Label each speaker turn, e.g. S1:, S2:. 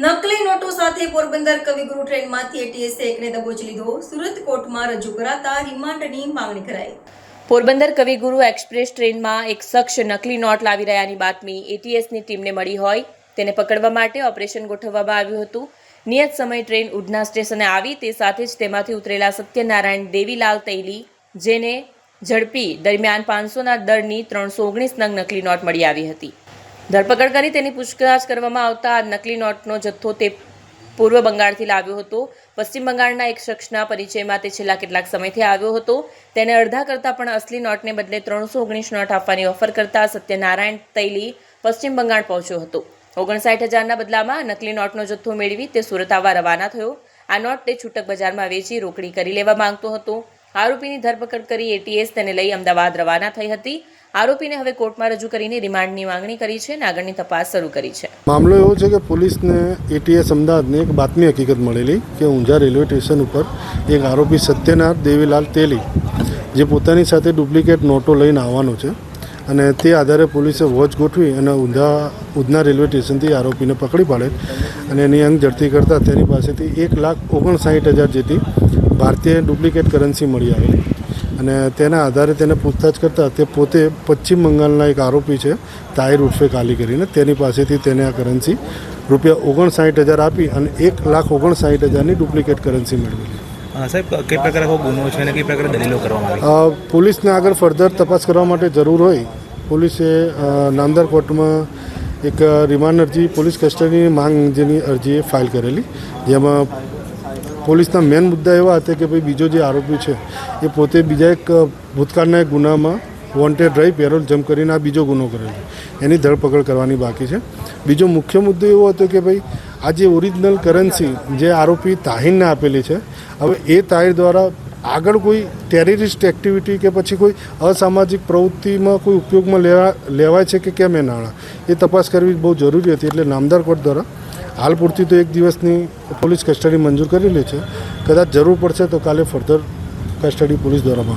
S1: નકલી નોટો સાથે પોરબંદર કવિગુરુ ટ્રેનમાંથી એટીએસએ એકને દબોચી લીધો. સુરત કોર્ટમાં રજૂ કરાતા રિમાન્ડની માંગણી કરાઈ. પોરબંદર કવિગુરુ એક્સપ્રેસ ટ્રેનમાં એક શખ્સ નકલી નોટ લાવી રહ્યાની બાતમી એટીએસની ટીમને મળી હોય તેને પકડવા માટે ઓપરેશન ગોઠવવામાં આવ્યું હતું. નિયત સમય ટ્રેન ઉધના સ્ટેશને આવી તે સાથે જ તેમાંથી ઉતરેલા સત્યનારાયણ દેવીલાલ તૈલી, જેને ઝડપી દરમિયાન પાંચસોના દરની ત્રણસો ઓગણીસ નંગ નકલી નોટ મળી આવી હતી. ધરપકડ કરી તેની પૂછપરછ કરવામાં આવતા નકલી નોટનો જથ્થો તે પૂર્વ બંગાળથી લાવ્યો હતો. પશ્ચિમ બંગાળના એક શખ્સના પરિચયમાં તે છેલ્લા કેટલાક સમયથી આવ્યો હતો. તેને અડધા કરતાં પણ અસલી નોટને બદલે ત્રણસો ઓગણીસ નોટ આપવાની ઓફર કરતા સત્યનારાયણ તૈલી પશ્ચિમ બંગાળ પહોંચ્યો હતો. ઓગણસાઠ હજારના બદલામાં નકલી નોટનો જથ્થો મેળવી તે સુરત આવવા રવાના થયો. આ નોટ તે છૂટક બજારમાં વેચી રોકડી કરી લેવા માંગતો હતો. આરોપીની ધરપકડ કરી એટીએસ તેને લઈ અમદાવાદ રવાના થઈ હતી. આરોપીને હવે કોર્ટમાં રજૂ કરીને રિમાન્ડની માંગણી કરી છે અને આગળની તપાસ શરૂ કરી છે.
S2: મામલો એવો છે કે પોલીસને એટીએસ અમદાવાદને એક બાતમી હકીકત મળેલી કે ઊંઝા રેલવે સ્ટેશન ઉપર એક આરોપી સત્યનાથ દેવીલાલ તેલી, જે પોતાની સાથે ડુપ્લિકેટ નોટો લઈને આવવાનો છે અને તે આધારે પોલીસે વોચ ગોઠવી અને ઊંધા ઉધના રેલવે સ્ટેશનથી આરોપીને પકડી પાડે અને એની અંગ ઝડપી કરતાં તેની પાસેથી એક લાખ ઓગણસાઠ હજાર જેટલી ભારતીય ડુપ્લિકેટ કરન્સી મળી આવેલી અને તેના આધારે તેને પૂછતાછ કરતાં તે પોતે પશ્ચિમ બંગાળના એક આરોપી છે તાહિર ઉર્ફે કાલી કરીને. તેની પાસેથી તેને આ કરન્સી રૂપિયા ઓગણસાઠ હજાર આપી અને એક લાખ ઓગણસાઠ હજારની ડુપ્લિકેટ કરન્સી મેળવેલી
S3: સાહેબ કઈ પ્રકારે ગુનો છે અને કઈ પ્રકારે દલીલો કરવામાં આવી?
S2: પોલીસને આગળ ફર્ધર તપાસ કરવા માટે જરૂર હોય પોલીસે નામદાર કોર્ટમાં એક રિમાન્ડ અરજી પોલીસ કસ્ટડીની માંગ જેની અરજી ફાઇલ કરેલી જેમાં પોલીસના મેન મુદ્દા એવા હતા કે ભાઈ બીજો જે આરોપી છે, એ પોતે બીજા એક ભૂતકાળના એક ગુનામાં વોન્ટેડ રહી, પેરોલ જમ્પ કરીને આ બીજો ગુનો કરેલો એની ધરપકડ કરવાની બાકી છે. બીજો મુખ્ય મુદ્દો એવો હતો કે ભાઈ, આ જે ઓરિજિનલ કરન્સી જે આરોપી તાહિરને આપેલી છે, હવે એ તાહિર દ્વારા આગળ કોઈ ટેરરિસ્ટ એક્ટિવિટી કે પછી કોઈ અસામાજિક પ્રવૃત્તિમાં કોઈ ઉપયોગમાં લેવા, લેવાય છે કે કેમ એ નાણાં? એ તપાસ કરવી બહુ જરૂરી હતી, એટલે નામદાર કોર્ટ દ્વારા હાલ પૂરતી તો એક દિવસની પોલીસ કસ્ટડી મંજૂર કરેલી છે. કદાચ જરૂર પડશે તો કાલે ફર્ધર કસ્ટડી પોલીસ દ્વારા